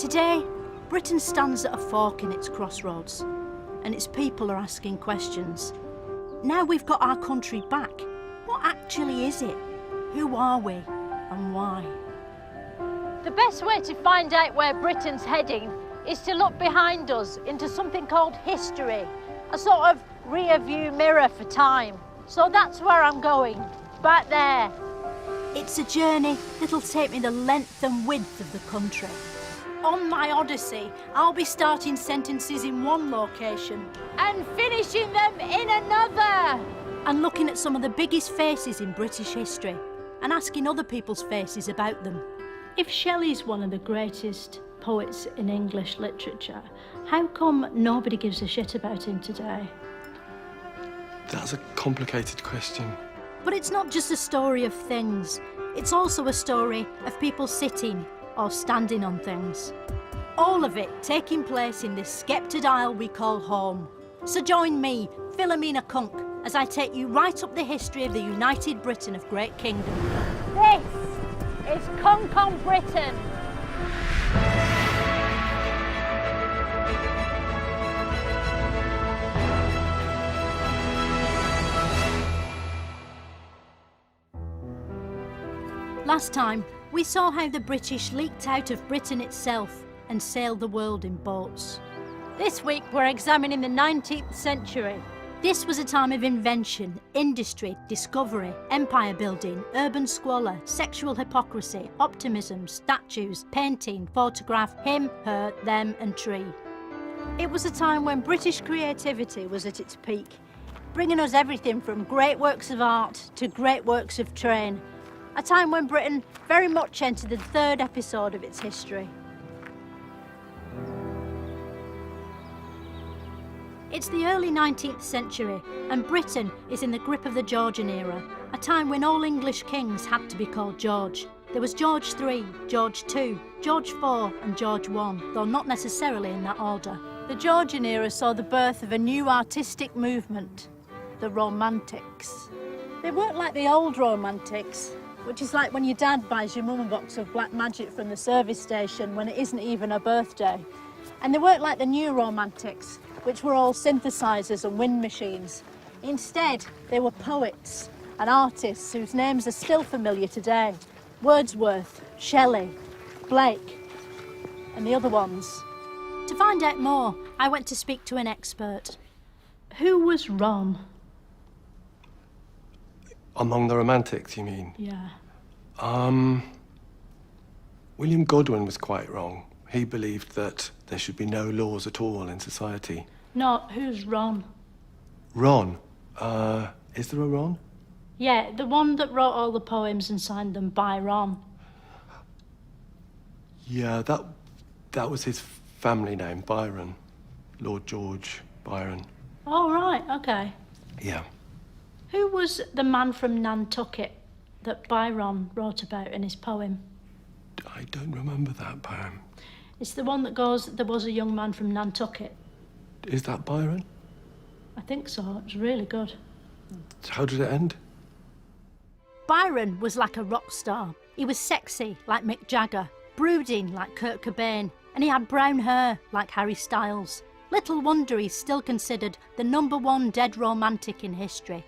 Today, Britain stands at a fork in its crossroads, and its people are asking questions. Now we've got our country back. What actually is it? Who are we and why? The best way to find out where Britain's heading is to look behind us into something called history, a sort of rear view mirror for time. So that's where I'm going, back there. It's a journey that'll take me the length and width of the country. On my odyssey, I'll be starting sentences in one location And finishing them in another. and looking at some of the biggest faces in British history and asking other people's faces about them. If Shelley's one of the greatest poets in English literature, how come nobody gives a shit about him today? That's a complicated question. But it's not just a story of things, it's also a story of people sitting or standing on things. All of it taking place in this sceptred isle we call home. So join me, Philomena Kunk, as I take you right up the history of the United Britain of Great Kingdom. This is Conk on Britain. Last time, we saw how the British leaked out of Britain itself and sailed the world in boats. This week we're examining the 19th century. This was a time of invention, industry, discovery, empire building, urban squalor, sexual hypocrisy, optimism, statues, painting, photograph, him, her, them, and tree. It was a time when British creativity was at its peak, bringing us everything from great works of art to great works of train. A time when Britain very much entered the third episode of its history. It's the early 19th century, and Britain is in the grip of the Georgian era, a time when all English kings had to be called George. There was George III, George II, George IV, and George I, though not necessarily in that order. The Georgian era saw the birth of a new artistic movement, the Romantics. They weren't like the old Romantics, which is like when your dad buys your mum a box of black magic from the service station when it isn't even her birthday. And they weren't like the new Romantics, which were all synthesizers and wind machines. Instead, they were poets and artists whose names are still familiar today Wordsworth, Shelley, Blake, and the other ones. To find out more, I went to speak to an expert. Who was Ron? Among the Romantics, you mean? Yeah. Um. William Godwin was quite wrong. He believed that there should be no laws at all in society. No, who's Ron? Ron. Uh, is there a Ron? Yeah, the one that wrote all the poems and signed them by Ron. Yeah, that that was his family name, Byron. Lord George Byron. Oh, right, okay. Yeah. Who was the man from Nantucket that Byron wrote about in his poem? I don't remember that poem. It's the one that goes, There was a young man from Nantucket. Is that Byron? I think so. It's really good. How did it end? Byron was like a rock star. He was sexy like Mick Jagger, brooding like Kurt Cobain, and he had brown hair like Harry Styles. Little wonder he's still considered the number one dead romantic in history.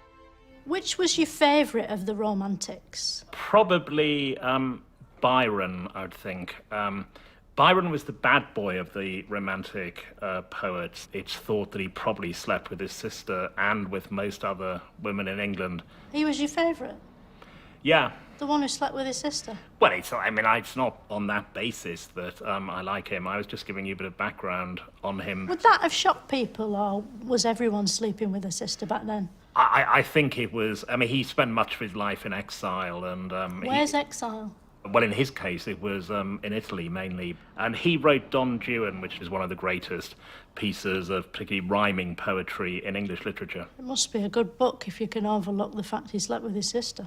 Which was your favourite of the romantics? Probably um, Byron, I would think. Um, Byron was the bad boy of the Romantic uh, poets. It's thought that he probably slept with his sister and with most other women in England. He was your favourite? Yeah. The one who slept with his sister? Well, it's, I mean, it's not on that basis that um, I like him. I was just giving you a bit of background on him. Would that have shocked people, or was everyone sleeping with a sister back then? I, I think it was, I mean, he spent much of his life in exile and. Um, he- Where's exile? Well, in his case, it was um, in Italy mainly. And he wrote Don Juan, which is one of the greatest pieces of particularly rhyming poetry in English literature. It must be a good book if you can overlook the fact he slept with his sister.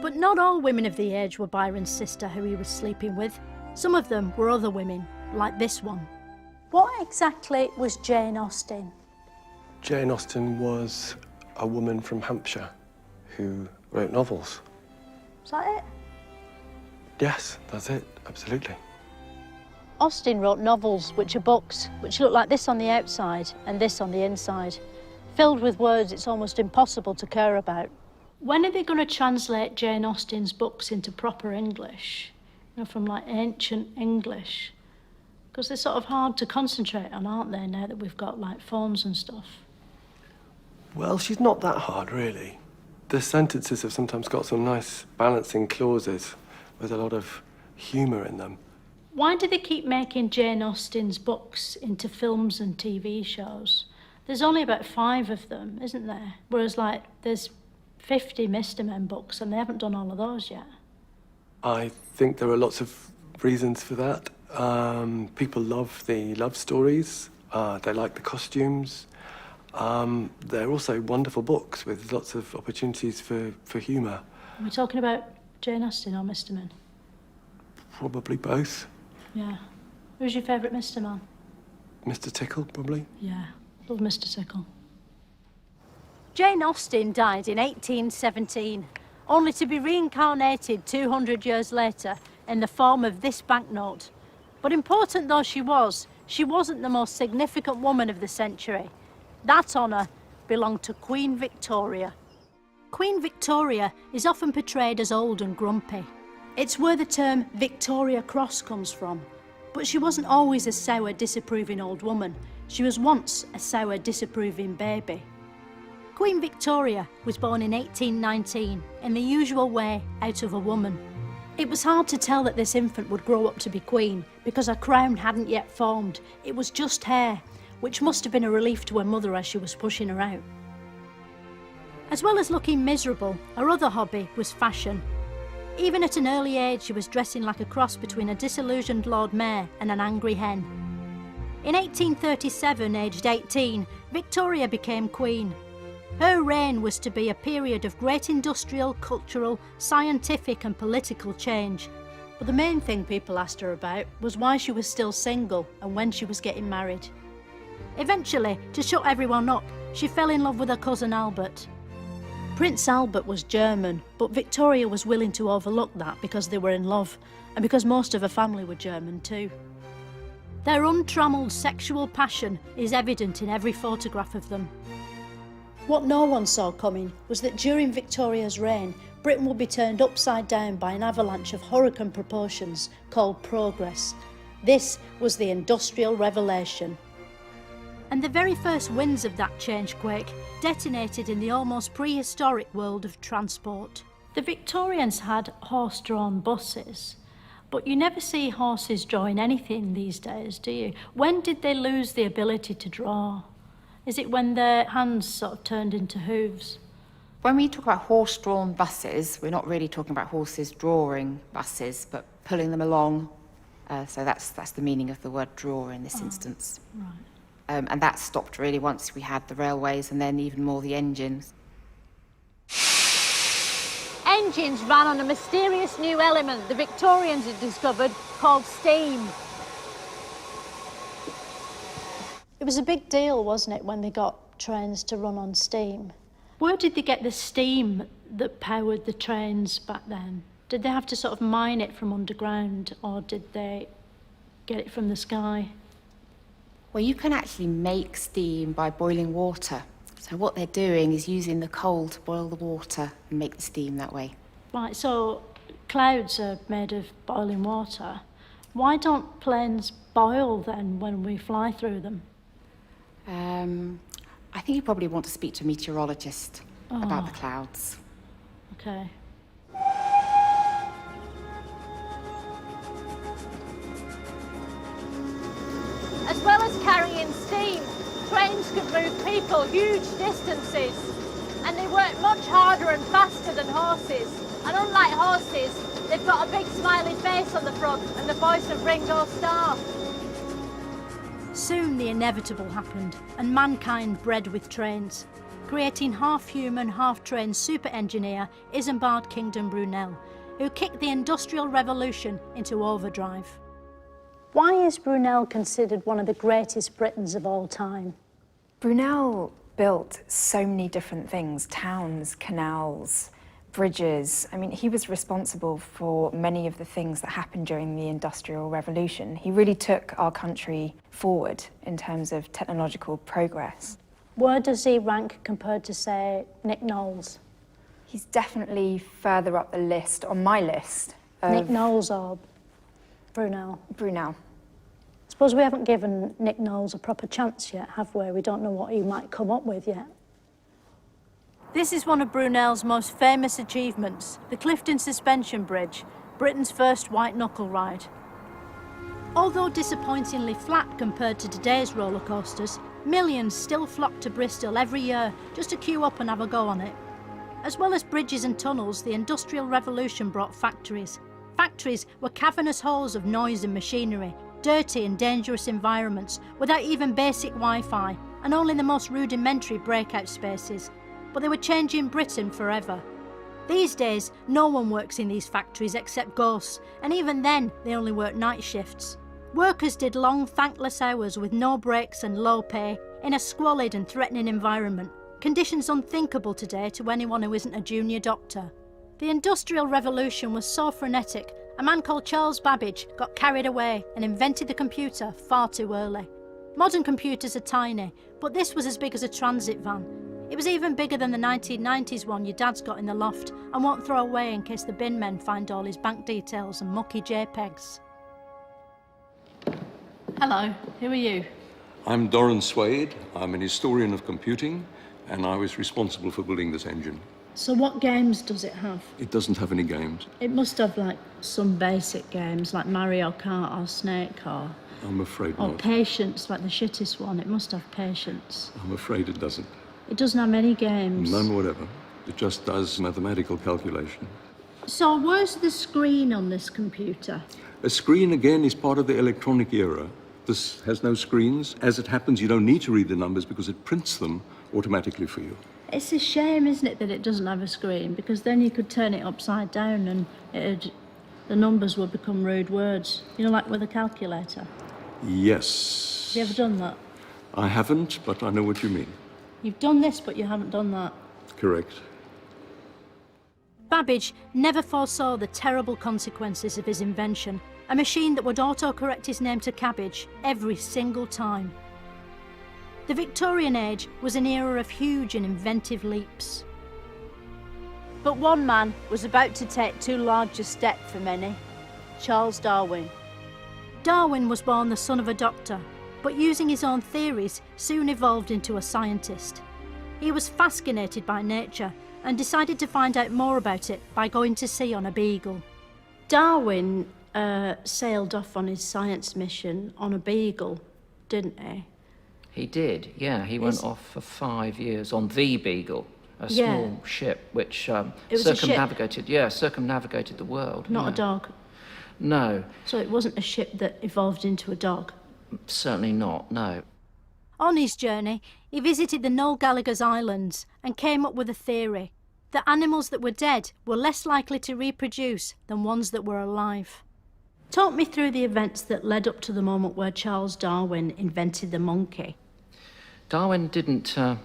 But not all women of the age were Byron's sister who he was sleeping with. Some of them were other women, like this one. What exactly was Jane Austen? Jane Austen was a woman from Hampshire who wrote novels. Is that it? Yes, that's it. Absolutely. Austen wrote novels, which are books, which look like this on the outside and this on the inside. Filled with words it's almost impossible to care about. When are they going to translate Jane Austen's books into proper English? You know, from like ancient English? Because they're sort of hard to concentrate on, aren't they, now that we've got like phones and stuff? Well, she's not that hard, really. The sentences have sometimes got some nice balancing clauses with a lot of humour in them. Why do they keep making Jane Austen's books into films and TV shows? There's only about five of them, isn't there? Whereas, like, there's 50 Mr. Men books and they haven't done all of those yet. I think there are lots of reasons for that. Um, people love the love stories, uh, they like the costumes. Um, they're also wonderful books with lots of opportunities for, for humour. Are we talking about Jane Austen or Mr. Men? Probably both. Yeah. Who's your favourite Mr. Man? Mr. Tickle, probably. Yeah, love Mr. Tickle. Jane Austen died in 1817, only to be reincarnated 200 years later in the form of this banknote. But important though she was, she wasn't the most significant woman of the century. That honour belonged to Queen Victoria. Queen Victoria is often portrayed as old and grumpy. It's where the term Victoria Cross comes from. But she wasn't always a sour, disapproving old woman. She was once a sour, disapproving baby. Queen Victoria was born in 1819 in the usual way out of a woman. It was hard to tell that this infant would grow up to be queen because her crown hadn't yet formed. It was just hair, which must have been a relief to her mother as she was pushing her out. As well as looking miserable, her other hobby was fashion. Even at an early age, she was dressing like a cross between a disillusioned Lord Mayor and an angry hen. In 1837, aged 18, Victoria became queen. Her reign was to be a period of great industrial, cultural, scientific, and political change. But the main thing people asked her about was why she was still single and when she was getting married. Eventually, to shut everyone up, she fell in love with her cousin Albert. Prince Albert was German, but Victoria was willing to overlook that because they were in love and because most of her family were German too. Their untrammelled sexual passion is evident in every photograph of them. What no one saw coming was that during Victoria's reign, Britain would be turned upside down by an avalanche of hurricane proportions called progress. This was the Industrial Revolution. And the very first winds of that change quake detonated in the almost prehistoric world of transport. The Victorians had horse drawn buses, but you never see horses drawing anything these days, do you? When did they lose the ability to draw? Is it when their hands sort of turned into hooves? When we talk about horse drawn buses, we're not really talking about horses drawing buses, but pulling them along. Uh, so that's, that's the meaning of the word draw in this instance. Right. Um, and that stopped really once we had the railways and then even more the engines. Engines ran on a mysterious new element the Victorians had discovered called steam. It was a big deal, wasn't it, when they got trains to run on steam? Where did they get the steam that powered the trains back then? Did they have to sort of mine it from underground or did they get it from the sky? Well, you can actually make steam by boiling water. So what they're doing is using the coal to boil the water and make the steam that way. Right, so clouds are made of boiling water. Why don't planes boil then when we fly through them? Um, I think you probably want to speak to a meteorologist about the clouds. Okay. People huge distances. And they work much harder and faster than horses. And unlike horses, they've got a big smiley face on the front and the voice of Ringo Starr. Soon the inevitable happened, and mankind bred with trains, creating half human, half trained super engineer Isambard Kingdom Brunel, who kicked the Industrial Revolution into overdrive. Why is Brunel considered one of the greatest Britons of all time? Brunel built so many different things towns, canals, bridges. I mean, he was responsible for many of the things that happened during the Industrial Revolution. He really took our country forward in terms of technological progress. Where does he rank compared to, say, Nick Knowles? He's definitely further up the list, on my list, of Nick Knowles or Brunel? Brunel. Suppose we haven't given Nick Knowles a proper chance yet, have we? We don't know what he might come up with yet. This is one of Brunel's most famous achievements the Clifton Suspension Bridge, Britain's first white knuckle ride. Although disappointingly flat compared to today's roller coasters, millions still flock to Bristol every year just to queue up and have a go on it. As well as bridges and tunnels, the Industrial Revolution brought factories. Factories were cavernous holes of noise and machinery, dirty and dangerous environments without even basic Wi Fi and only the most rudimentary breakout spaces. But they were changing Britain forever. These days, no one works in these factories except ghosts, and even then, they only work night shifts. Workers did long, thankless hours with no breaks and low pay in a squalid and threatening environment, conditions unthinkable today to anyone who isn't a junior doctor. The Industrial Revolution was so frenetic, a man called Charles Babbage got carried away and invented the computer far too early. Modern computers are tiny, but this was as big as a transit van. It was even bigger than the 1990s one your dad's got in the loft and won't throw away in case the bin men find all his bank details and mucky JPEGs. Hello, who are you? I'm Doran Swade. I'm an historian of computing, and I was responsible for building this engine. So, what games does it have? It doesn't have any games. It must have like some basic games like Mario Kart or Snake or, I'm afraid or not. Patience, like the shittest one. It must have Patience. I'm afraid it doesn't. It doesn't have any games. None whatever. It just does mathematical calculation. So, where's the screen on this computer? A screen, again, is part of the electronic era. This has no screens. As it happens, you don't need to read the numbers because it prints them automatically for you. It's a shame, isn't it, that it doesn't have a screen because then you could turn it upside down and it'd, the numbers would become rude words. You know, like with a calculator. Yes. Have you ever done that? I haven't, but I know what you mean. You've done this, but you haven't done that. Correct. Babbage never foresaw the terrible consequences of his invention, a machine that would autocorrect his name to cabbage every single time. The Victorian age was an era of huge and inventive leaps. But one man was about to take too large a step for many Charles Darwin. Darwin was born the son of a doctor, but using his own theories, soon evolved into a scientist. He was fascinated by nature and decided to find out more about it by going to sea on a beagle. Darwin uh, sailed off on his science mission on a beagle, didn't he? He did, yeah. He went Is- off for five years on the Beagle, a Yeah. small ship which um, It was a ship? circumnavigated. Yeah, circumnavigated the world. Not yeah. a dog. No, So it wasn't a ship that evolved into a dog. certainly not. No. On his journey, he visited the Noel Gallagher's Islands and came up with a theory that animals that were dead were less likely to reproduce than ones that were alive. Talk me through the events that led up to the moment where Charles Darwin invented the monkey. Darwin didn't uh,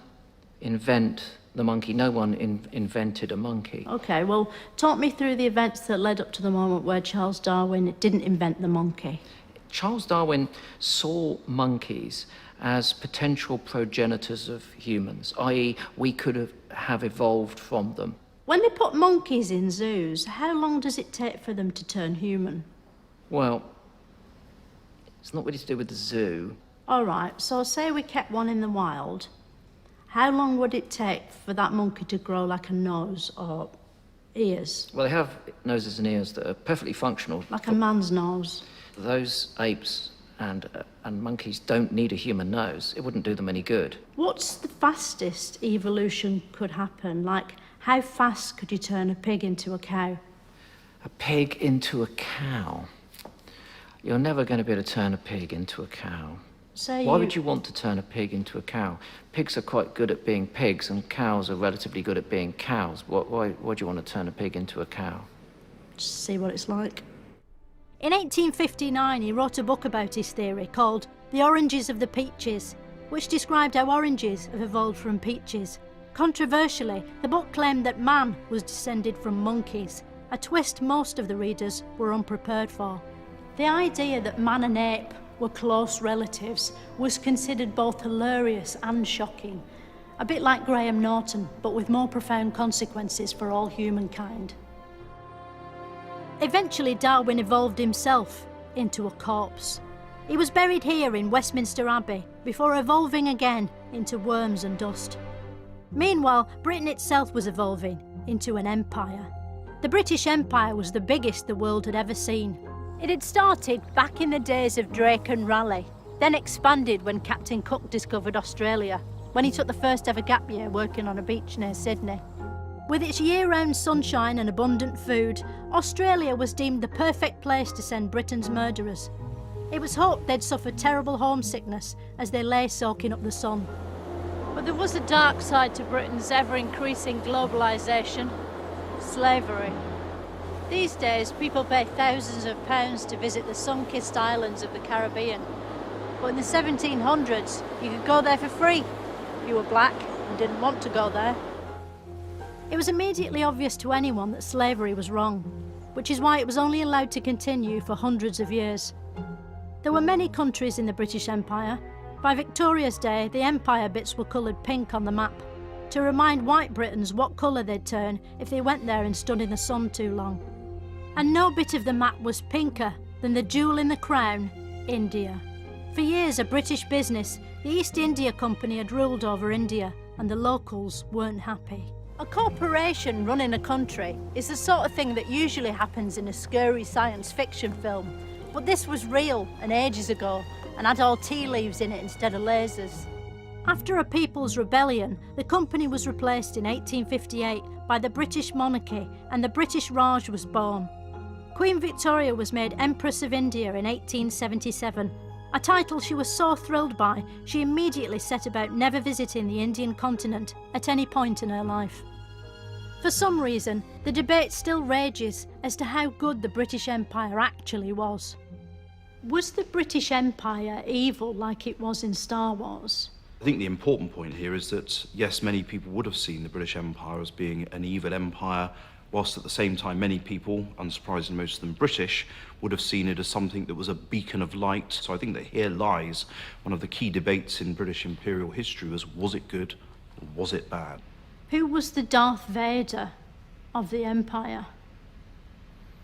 invent the monkey. No one in- invented a monkey. Okay, well, talk me through the events that led up to the moment where Charles Darwin didn't invent the monkey. Charles Darwin saw monkeys as potential progenitors of humans, i.e., we could have, have evolved from them. When they put monkeys in zoos, how long does it take for them to turn human? Well, it's not really to do with the zoo. All right, so say we kept one in the wild. How long would it take for that monkey to grow like a nose or ears? Well, they have noses and ears that are perfectly functional. Like a man's nose? Those apes and, uh, and monkeys don't need a human nose. It wouldn't do them any good. What's the fastest evolution could happen? Like, how fast could you turn a pig into a cow? A pig into a cow. You're never going to be able to turn a pig into a cow. Say Why would you want to turn a pig into a cow? Pigs are quite good at being pigs, and cows are relatively good at being cows. Why, why, why do you want to turn a pig into a cow? Just see what it's like. In 1859, he wrote a book about his theory called The Oranges of the Peaches, which described how oranges have evolved from peaches, Controversially, the book claimed that man was descended from monkeys, a twist most of the readers were unprepared for. The idea that man and ape were close relatives was considered both hilarious and shocking, a bit like Graham Norton, but with more profound consequences for all humankind. Eventually, Darwin evolved himself into a corpse. He was buried here in Westminster Abbey before evolving again into worms and dust. Meanwhile, Britain itself was evolving into an empire. The British Empire was the biggest the world had ever seen. It had started back in the days of Drake and Raleigh, then expanded when Captain Cook discovered Australia, when he took the first ever gap year working on a beach near Sydney. With its year round sunshine and abundant food, Australia was deemed the perfect place to send Britain's murderers. It was hoped they'd suffer terrible homesickness as they lay soaking up the sun. But there was a dark side to Britain's ever increasing globalisation slavery. These days, people pay thousands of pounds to visit the sun kissed islands of the Caribbean. But in the 1700s, you could go there for free if you were black and didn't want to go there. It was immediately obvious to anyone that slavery was wrong, which is why it was only allowed to continue for hundreds of years. There were many countries in the British Empire. By Victoria's day, the Empire bits were coloured pink on the map to remind white Britons what colour they'd turn if they went there and stood in the sun too long. And no bit of the map was pinker than the jewel in the crown, India. For years, a British business, the East India Company had ruled over India, and the locals weren't happy. A corporation running a country is the sort of thing that usually happens in a scary science fiction film. But this was real and ages ago and had all tea leaves in it instead of lasers. After a People's Rebellion, the company was replaced in 1858 by the British monarchy and the British Raj was born. Queen Victoria was made Empress of India in 1877, a title she was so thrilled by she immediately set about never visiting the Indian continent at any point in her life. For some reason, the debate still rages as to how good the British Empire actually was. Was the British Empire evil like it was in Star Wars? I think the important point here is that, yes, many people would have seen the British Empire as being an evil empire, whilst at the same time, many people, unsurprisingly most of them British, would have seen it as something that was a beacon of light. So I think that here lies one of the key debates in British imperial history was was it good or was it bad? Who was the Darth Vader of the Empire?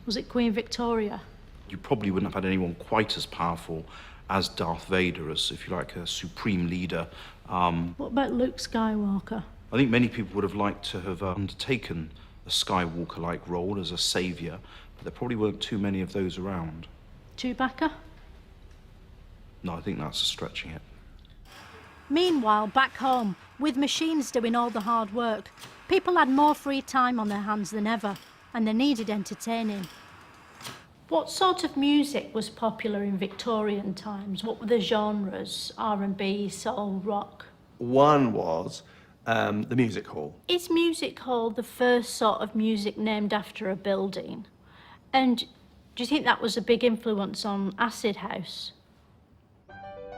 Was it Queen Victoria? You probably wouldn't have had anyone quite as powerful as Darth Vader, as if you like a supreme leader. Um, What about Luke Skywalker? I think many people would have liked to have uh, undertaken Skywalker like role as a saviour, but there probably weren't too many of those around. Chewbacca? No, I think that's stretching it. Meanwhile, back home, with machines doing all the hard work, people had more free time on their hands than ever, and they needed entertaining. What sort of music was popular in Victorian times? What were the genres? R&B, soul, rock? One was um, the music hall. Is music hall the first sort of music named after a building? And do you think that was a big influence on Acid House?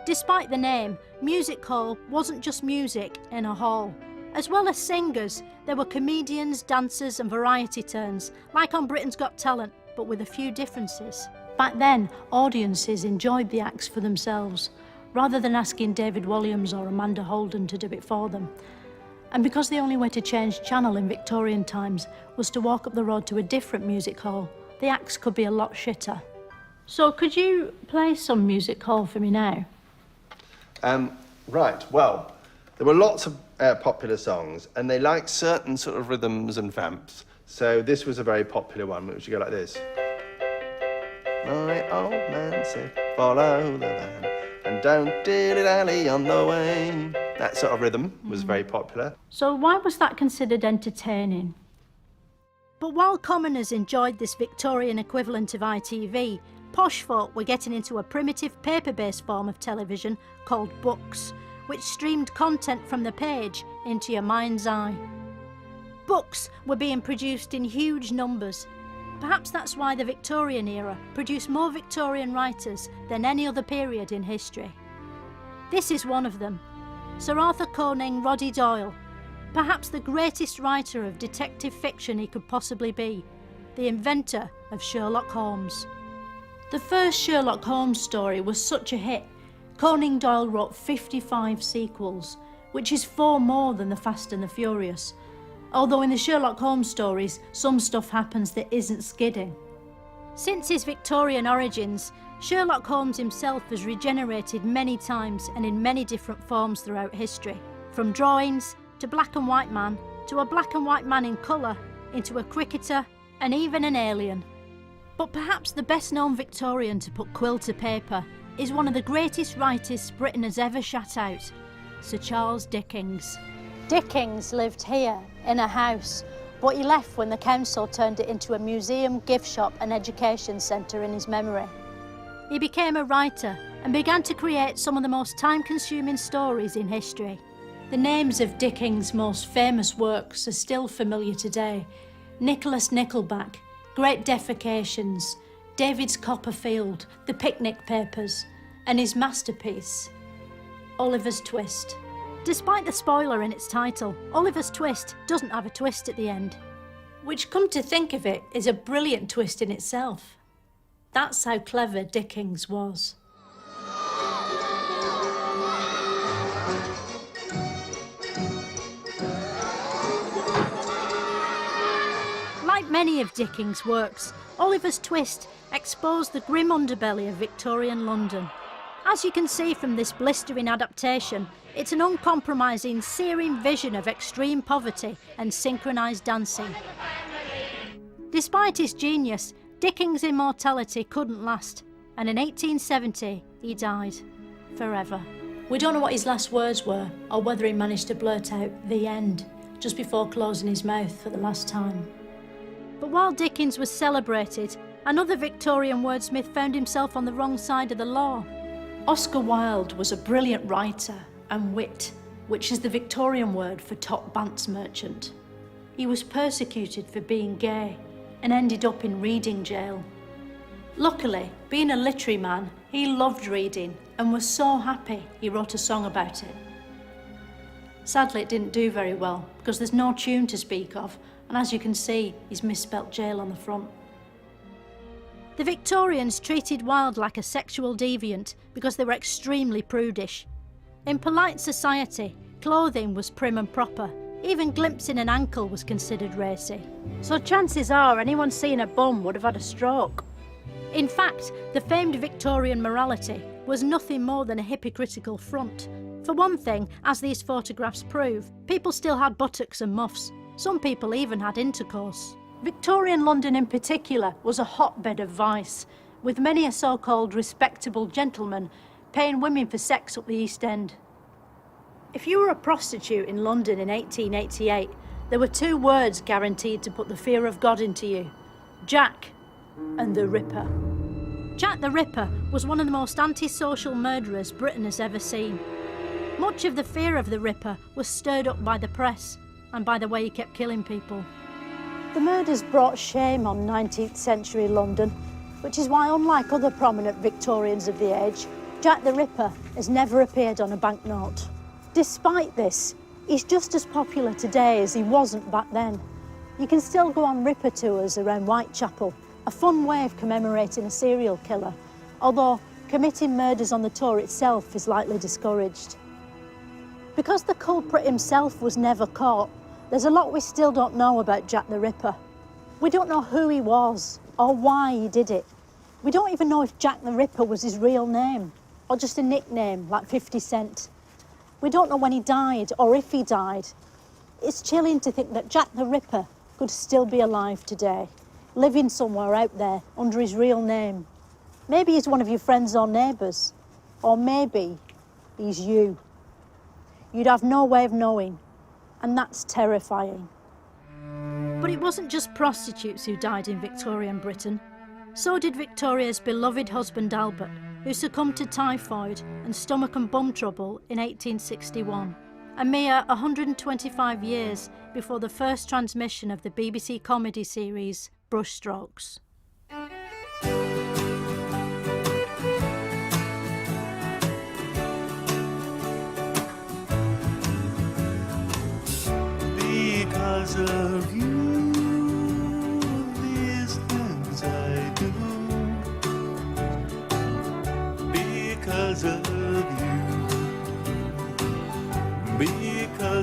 Despite the name, music hall wasn't just music in a hall. As well as singers, there were comedians, dancers, and variety turns, like on Britain's Got Talent, but with a few differences. Back then, audiences enjoyed the acts for themselves, rather than asking David Williams or Amanda Holden to do it for them. And because the only way to change channel in Victorian times was to walk up the road to a different music hall, the acts could be a lot shitter. So, could you play some music hall for me now? Um, right, well, there were lots of uh, popular songs, and they liked certain sort of rhythms and vamps. So this was a very popular one, which would go like this. My old man said, follow the van, and don't dilly-dally on the way. That sort of rhythm was mm. very popular. So, why was that considered entertaining? But while commoners enjoyed this Victorian equivalent of ITV, posh folk were getting into a primitive paper based form of television called books, which streamed content from the page into your mind's eye. Books were being produced in huge numbers. Perhaps that's why the Victorian era produced more Victorian writers than any other period in history. This is one of them Sir Arthur Conan Roddy Doyle, perhaps the greatest writer of detective fiction he could possibly be, the inventor of Sherlock Holmes. The first Sherlock Holmes story was such a hit, Conan Doyle wrote 55 sequels, which is four more than The Fast and the Furious. Although in the Sherlock Holmes stories, some stuff happens that isn't skidding. Since his Victorian origins, Sherlock Holmes himself has regenerated many times and in many different forms throughout history. From drawings to black and white man to a black and white man in colour into a cricketer and even an alien. But perhaps the best known Victorian to put quill to paper is one of the greatest writers Britain has ever shut out, Sir Charles Dickens. Dickens lived here in a house, but he left when the council turned it into a museum, gift shop, and education centre in his memory. He became a writer and began to create some of the most time consuming stories in history. The names of Dickens' most famous works are still familiar today Nicholas Nickelback, Great Defecations, David's Copperfield, The Picnic Papers, and his masterpiece, Oliver's Twist. Despite the spoiler in its title, Oliver's Twist doesn't have a twist at the end. Which, come to think of it, is a brilliant twist in itself. That's how clever Dickens was. Like many of Dickens' works, Oliver's Twist exposed the grim underbelly of Victorian London. As you can see from this blistering adaptation, it's an uncompromising, searing vision of extreme poverty and synchronised dancing. Despite his genius, Dickens' immortality couldn't last, and in 1870 he died forever. We don't know what his last words were, or whether he managed to blurt out the end just before closing his mouth for the last time. But while Dickens was celebrated, another Victorian wordsmith found himself on the wrong side of the law. Oscar Wilde was a brilliant writer and wit, which is the Victorian word for top bants merchant. He was persecuted for being gay and ended up in reading jail. Luckily, being a literary man, he loved reading and was so happy he wrote a song about it. Sadly, it didn't do very well because there's no tune to speak of, and as you can see, he's misspelt jail on the front. The Victorians treated Wilde like a sexual deviant because they were extremely prudish. In polite society, clothing was prim and proper. Even glimpsing an ankle was considered racy. So chances are anyone seeing a bum would have had a stroke. In fact, the famed Victorian morality was nothing more than a hypocritical front. For one thing, as these photographs prove, people still had buttocks and muffs. Some people even had intercourse. Victorian London in particular was a hotbed of vice, with many a so-called respectable gentleman paying women for sex up the East End. If you were a prostitute in London in 1888, there were two words guaranteed to put the fear of God into you Jack and the Ripper. Jack the Ripper was one of the most antisocial murderers Britain has ever seen. Much of the fear of the Ripper was stirred up by the press and by the way he kept killing people. The murders brought shame on 19th century London, which is why, unlike other prominent Victorians of the age, Jack the Ripper has never appeared on a banknote. Despite this, he's just as popular today as he wasn't back then. You can still go on Ripper tours around Whitechapel, a fun way of commemorating a serial killer, although committing murders on the tour itself is likely discouraged. Because the culprit himself was never caught, there's a lot we still don't know about Jack the Ripper. We don't know who he was or why he did it. We don't even know if Jack the Ripper was his real name or just a nickname like 50 Cent. We don't know when he died or if he died. It's chilling to think that Jack the Ripper could still be alive today, living somewhere out there under his real name. Maybe he's one of your friends or neighbours, or maybe he's you. You'd have no way of knowing, and that's terrifying. But it wasn't just prostitutes who died in Victorian Britain. So did Victoria's beloved husband Albert, who succumbed to typhoid and stomach and bum trouble in 1861, a mere 125 years before the first transmission of the BBC comedy series Brushstrokes. Because of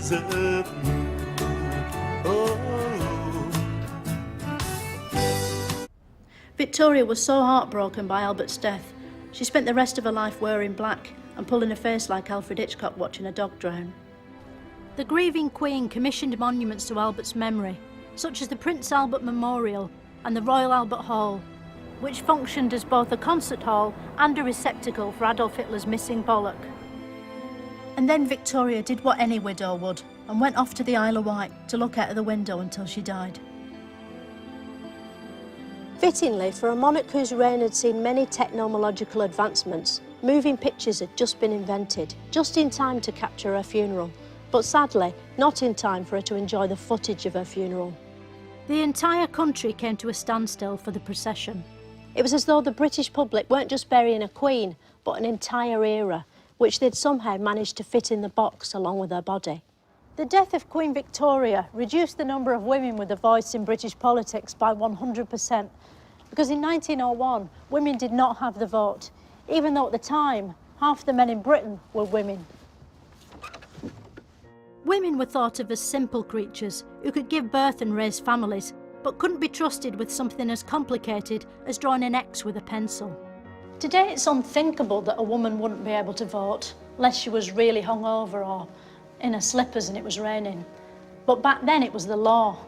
Because of. Oh. Victoria was so heartbroken by Albert's death, she spent the rest of her life wearing black and pulling a face like Alfred Hitchcock watching a dog drown. The grieving Queen commissioned monuments to Albert's memory, such as the Prince Albert Memorial and the Royal Albert Hall, which functioned as both a concert hall and a receptacle for Adolf Hitler's missing bollock. And then Victoria did what any widow would and went off to the Isle of Wight to look out of the window until she died. Fittingly, for a monarch whose reign had seen many technological advancements, moving pictures had just been invented, just in time to capture her funeral, but sadly, not in time for her to enjoy the footage of her funeral. The entire country came to a standstill for the procession. It was as though the British public weren't just burying a queen, but an entire era, which they'd somehow managed to fit in the box along with her body. The death of Queen Victoria reduced the number of women with a voice in British politics by 100%, because in 1901, women did not have the vote, even though at the time, half the men in Britain were women. Women were thought of as simple creatures who could give birth and raise families, but couldn't be trusted with something as complicated as drawing an X with a pencil. Today, it's unthinkable that a woman wouldn't be able to vote unless she was really hungover or in her slippers and it was raining. But back then, it was the law.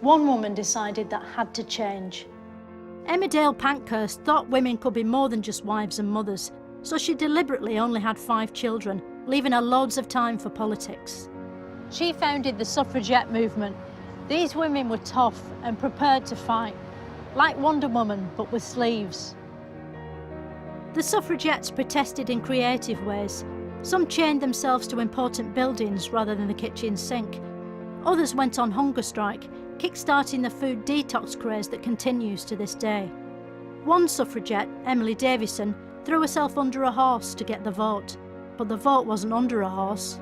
One woman decided that had to change. Emmerdale Pankhurst thought women could be more than just wives and mothers, so she deliberately only had five children, leaving her loads of time for politics. She founded the suffragette movement. These women were tough and prepared to fight, like Wonder Woman, but with sleeves. The suffragettes protested in creative ways. Some chained themselves to important buildings rather than the kitchen sink. Others went on hunger strike, kick-starting the food detox craze that continues to this day. One suffragette, Emily Davison, threw herself under a horse to get the vote, but the vote wasn't under a horse.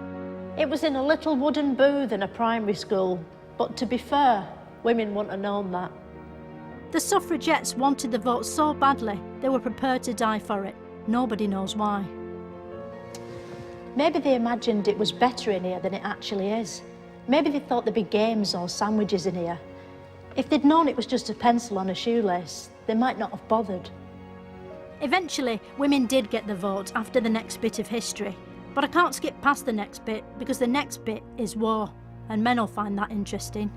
It was in a little wooden booth in a primary school, but to be fair, women wouldn't have known that. The suffragettes wanted the vote so badly they were prepared to die for it. Nobody knows why. Maybe they imagined it was better in here than it actually is. Maybe they thought there'd be games or sandwiches in here. If they'd known it was just a pencil on a shoelace, they might not have bothered. Eventually, women did get the vote after the next bit of history, but I can't skip past the next bit because the next bit is war, and men will find that interesting.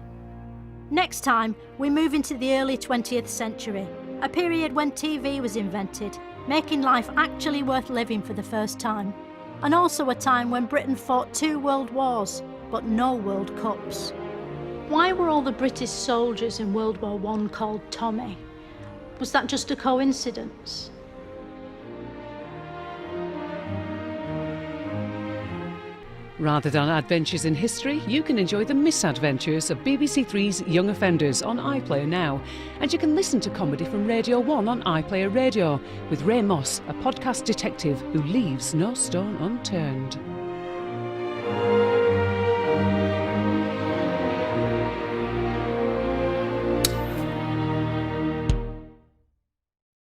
Next time, we move into the early 20th century, a period when TV was invented, making life actually worth living for the first time, and also a time when Britain fought two world wars, but no World Cups. Why were all the British soldiers in World War I called Tommy? Was that just a coincidence? Rather than adventures in history, you can enjoy the misadventures of BBC Three's Young Offenders on iPlayer now. And you can listen to comedy from Radio 1 on iPlayer Radio with Ray Moss, a podcast detective who leaves no stone unturned.